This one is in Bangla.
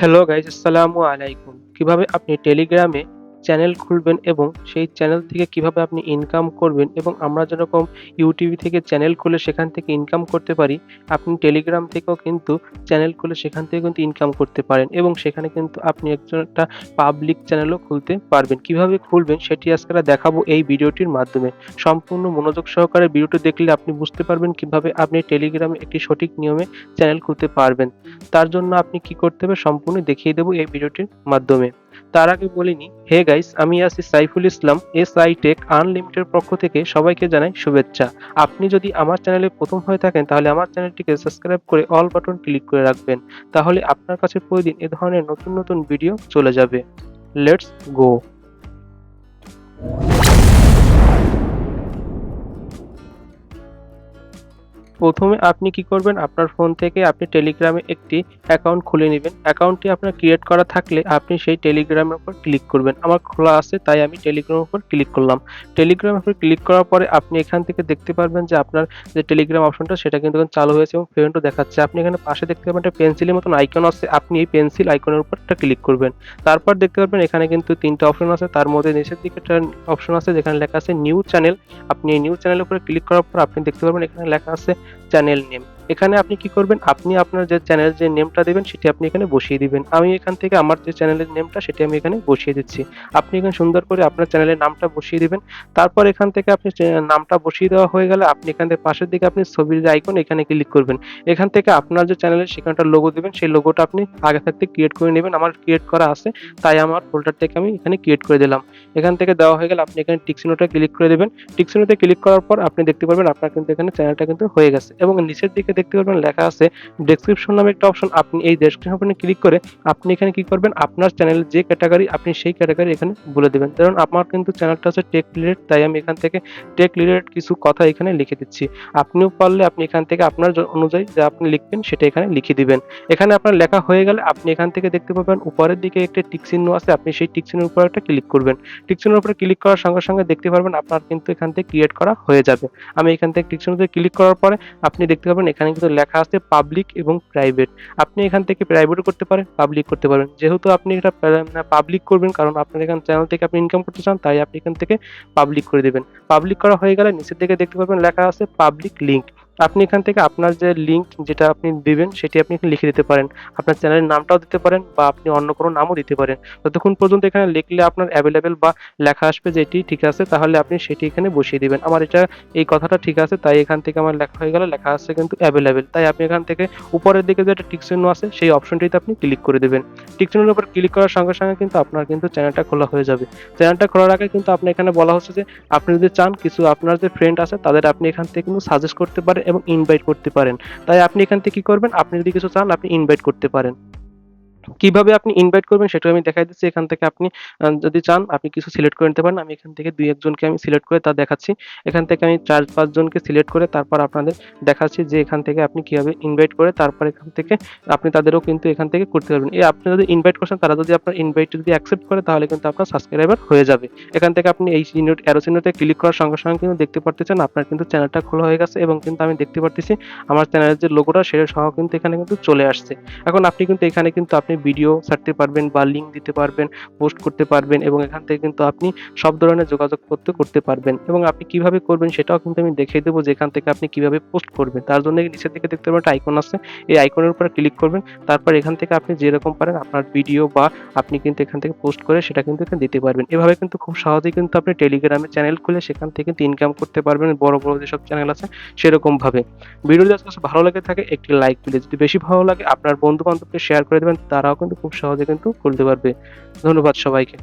হ্যালো গাইজ আসসালামু আলাইকুম কীভাবে আপনি টেলিগ্রামে চ্যানেল খুলবেন এবং সেই চ্যানেল থেকে কীভাবে আপনি ইনকাম করবেন এবং আমরা যেরকম ইউটিউব থেকে চ্যানেল খুলে সেখান থেকে ইনকাম করতে পারি, আপনি টেলিগ্রাম থেকেও কিন্তু চ্যানেল খুলে সেখান থেকে কিন্তু ইনকাম করতে পারেন এবং সেখানে কিন্তু আপনি একজন একটা পাবলিক চ্যানেলও খুলতে পারবেন। কীভাবে খুলবেন সেটি আজকে দেখাবো এই ভিডিওটির মাধ্যমে। সম্পূর্ণ মনোযোগ সহকারে ভিডিওটি দেখলে আপনি বুঝতে পারবেন কীভাবে আপনি টেলিগ্রামে একটি সঠিক নিয়মে চ্যানেল খুলতে পারবেন। তার জন্য আপনি কি করতে হবে সম্পূর্ণ দেখিয়ে দেবো এই ভিডিওটির মাধ্যমে। তার আগে বলিনি, হে গাইস, আমি আছি Saiful Islam S I tech unlimited পক্ষ থেকে সবাইকে জানাই শুভেচ্ছা। আপনি যদি আমার চ্যানেলে প্রথম হয়ে থাকেন, তাহলে আমার চ্যানেলটিকে সাবস্ক্রাইব করে অল বাটন ক্লিক করে রাখবেন। তাহলে আপনার কাছে প্রতিদিন এ ধরনের নতুন নতুন ভিডিও চলে যাবে। Let's go. প্রথমে আপনি কি করবেন? আপনার ফোন থেকে আপনি টেলিগ্রামে একটি অ্যাকাউন্ট খুলে নেবেন। অ্যাকাউন্টটি আপনার ক্রিয়েট করা থাকলে আপনি সেই টেলিগ্রামের উপর ক্লিক করবেন। আমার খোলা আছে, তাই আমি টেলিগ্রামের উপর ক্লিক করলাম। টেলিগ্রামের উপর ক্লিক করার পরে আপনি এখান থেকে দেখতে পারবেন যে আপনার যে টেলিগ্রাম অপশনটা সেটা কিন্তু চালু হয়েছে এবং ফ্রেন্ডও দেখাচ্ছে। আপনি এখানে পাশে দেখতে পাবেন একটা পেন্সিলের মতন আইকন আছে। আপনি এই পেন্সিল আইকনের উপর একটা ক্লিক করবেন। তারপর দেখতে পারবেন এখানে কিন্তু তিনটা অপশন আছে। তার মধ্যে নিচের দিকে একটা অপশন আছে যেখানে লেখা আছে নিউ চ্যানেল আপনি এই নিউ চ্যানেলের উপরে ক্লিক করার পর আপনি দেখতে পারবেন এখানে লেখা আছে চ্যানেল নেম। এখানে আপনি কি করবেন? আপনি আপনার যে চ্যানেল যে নেমটা দেবেন, সেটি আপনি এখানে বসিয়ে দিবেন। আমি এখান থেকে আমার যে চ্যানেলের নেমটা সেটি আমি এখানে বসিয়ে দিচ্ছি। আপনি এখানে সুন্দর করে আপনার চ্যানেলের নামটা বসিয়ে দিবেন। তারপর এখান থেকে আপনি নামটা বসিয়ে দেওয়া হয়ে গেলে, আপনি এখান থেকে পাশের দিকে আপনি ছবির যে আইকন এখানে ক্লিক করবেন। এখান থেকে আপনার যে চ্যানেলের সেখানটা লোগো দেবেন। সেই লোগোটা আপনি আগে থাকতে ক্রিয়েট করে নেবেন। আমার ক্রিয়েট করা আছে, তাই আমার ফোল্ডার থেকে আমি এখানে ক্রিয়েট করে দিলাম। এখান থেকে দেওয়া হয়ে গেলে আপনি এখানে টিকসিনোটা ক্লিক করে দেবেন। টিকসিনোতে ক্লিক করার পর আপনি দেখতে পারবেন, আপনার কিন্তু এখানে চ্যানেলটা কিন্তু হয়ে গেছে। এবং নিচের দিকে দেখতে পারবেন, লেখা আছে ডেসক্রিপশন নামে একটা অপশন আপনি এই ডেসক্রিপশনে ক্লিক করে আপনি এখানে কি করবেন, আপনার চ্যানেলের যে ক্যাটাগরি আপনি সেই ক্যাটাগরি এখানে বলে দেবেন। কারণ আমার কিন্তু চ্যানেলটা হচ্ছে টেক রিলেটেড তাই আমি এখান থেকে টেক রিলেটেড কিছু কথা এখানে লিখে দিচ্ছি। আপনিও পারলে আপনি এখান থেকে আপনার অনুযায়ী যা আপনি লিখবেন, সেটা এখানে লিখে দিবেন। এখানে আপনার লেখা হয়ে গেলে আপনি এখান থেকে দেখতে পাবেন, উপরের দিকে একটা টিক চিহ্ন আছে, আপনি সেই টিক চিহ্নের উপর একটা ক্লিক করবেন। টিক চিহ্নের উপরে ক্লিক করার সঙ্গে সঙ্গে দেখতে পারবেন, আপনার কিন্তু এখান থেকে ক্রিয়েট করা হয়ে যাবে। আমি এখান থেকে টিক চিহ্নতে ক্লিক করার পরে আপনি দেখতে পাবেন এখানে কিন্তু লেখা আছে পাবলিক এবং প্রাইভেট আপনি এখান থেকে প্রাইভেটও করতে পারেন পাবলিক করতে পারেন। যেহেতু আপনি এটা পাবলিক করবেন, কারণ আপনার এখান চ্যানেল থেকে আপনি ইনকাম করতে চান, তাই আপনি এখান থেকে পাবলিক করে দেবেন। পাবলিক করা হয়ে গেলে নিচের দিকে দেখতে পাবেন লেখা আছে পাবলিক লিংক আপনি এখান থেকে আপনার যে লিঙ্ক যেটা আপনি দিবেন, সেটি আপনি লিখে দিতে পারেন। আপনার চ্যানেলের নামটাও দিতে পারেন বা আপনি অন্য কোনো নামও দিতে পারেন। ততক্ষণ পর্যন্ত এখানে লিখলে আপনার অ্যাভেলেবেল বা লেখা আসবে যে এটি ঠিক আছে, তাহলে আপনি সেটি এখানে বসিয়ে দিবেন। আমার এটা, এই কথাটা ঠিক আছে, তাই এখান থেকে আমার লেখা হয়ে গেল লেখা আছে কিন্তু অ্যাভেলেবেল তাই আপনি এখান থেকে উপরের দিকে যে একটা টিক চিহ্ন আছে, সেই অপশনটিতে আপনি ক্লিক করে দেবেন। টিক চিহ্নের উপর ক্লিক করার সঙ্গে সঙ্গে কিন্তু আপনার কিন্তু চ্যানেলটা খোলা হয়ে যাবে। চ্যানেলটা খোলার আগে কিন্তু আপনি এখানে বলা হচ্ছে যে, আপনি যদি চান কিছু আপনার যে ফ্রেন্ড আছে, তাদের আপনি এখান থেকে কিন্তু সাজেস্ট করতে পারেন এবং ইনভাইট করতে পারেন। তাই আপনি এখান থেকে কি করবেন? আপনি যদি কিছু চান, আপনি ইনভাইট করতে পারেন। কীভাবে আপনি ইনভাইট করবেন সেটা আমি দেখাই দিচ্ছি। এখান থেকে আপনি যদি চান, আপনি কিছু সিলেক্ট করে নিতে পারেন। আমি এখান থেকে দুই একজনকে আমি সিলেক্ট করে তা দেখাচ্ছি। এখান থেকে আমি চার পাঁচজনকে সিলেক্ট করে তারপর আপনাদের দেখাচ্ছি যে এখান থেকে আপনি কীভাবে ইনভাইট করে তারপর এখান থেকে আপনি তাদেরও কিন্তু এখান থেকে করতে পারবেন। এই আপনি যদি ইনভাইট করছেন, তারা যদি আপনার ইনভাইট যদি অ্যাকসেপ্ট করে, তাহলে কিন্তু আপনার সাবস্ক্রাইবার হয়ে যাবে। এখান থেকে আপনি এই চিহ্ন অ্যারো চিহ্নতে ক্লিক করার সঙ্গে সঙ্গে কিন্তু দেখতে পারতেছেন, আপনার কিন্তু চ্যানেলটা খোলা হয়ে গেছে এবং কিন্তু আমি দেখতে পারতেছি, আমার চ্যানেলের যে লোগোটা সেটা সহ কিন্তু এখানে কিন্তু চলে আসছে। এখন আপনি কিন্তু এখানে কিন্তু আপনি ভিডিও ছাড়তে পারবেন বা লিঙ্ক দিতে পারবেন পোস্ট করতে পারবেন এবং এখান থেকে কিন্তু আপনি সব ধরনের যোগাযোগ করতে করতে পারবেন এবং আপনি কীভাবে করবেন সেটাও কিন্তু আমি দেখিয়ে দেবো যে এখান থেকে আপনি কীভাবে পোস্ট করবেন। তার জন্য নিচের দিকে দেখতে পাবেন একটা আইকন আছে। এই আইকনের উপরে ক্লিক করবেন, তারপর এখান থেকে আপনি যেরকম পারেন আপনার ভিডিও বা আপনি কিন্তু এখান থেকে পোস্ট করে সেটা কিন্তু এখানে দিতে পারবেন। এভাবে কিন্তু খুব সহজেই কিন্তু আপনি টেলিগ্রামে চ্যানেল খুলে সেখান থেকে কিন্তু ইনকাম করতে পারবেন, বড় বড় যেসব চ্যানেল আছে সেরকম ভাবে ভিডিও যদি ভালো লেগে থাকে, একটি লাইক দিলে। যদি বেশি ভালো লাগে, আপনার বন্ধু বান্ধবকে শেয়ার করে দেবেন তারাও কিন্তু খুব সহজে কিন্তু খুলতে পারবে। ধন্যবাদ সবাইকে।